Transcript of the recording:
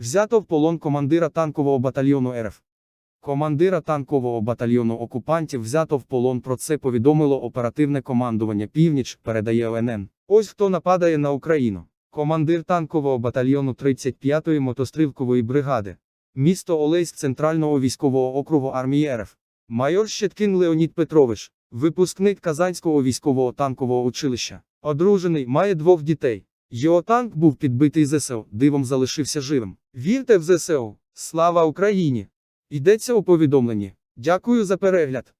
Взято в полон командира танкового батальйону РФ. Командира танкового батальйону окупантів взято в полон. Про це повідомило оперативне командування Північ, передає ОНН. Ось хто нападає на Україну. Командир танкового батальйону 35-ї мотострілкової бригади. Місто Олеськ Центрального військового округу армії РФ. Майор Щеткін Леонід Петрович, випускник Казанського військового танкового училища. Одружений, має двох дітей. Його танк був підбитий ЗСУ, дивом залишився живим. Вірте в ЗСУ. Слава Україні! Йдеться у повідомленні. Дякую за перегляд.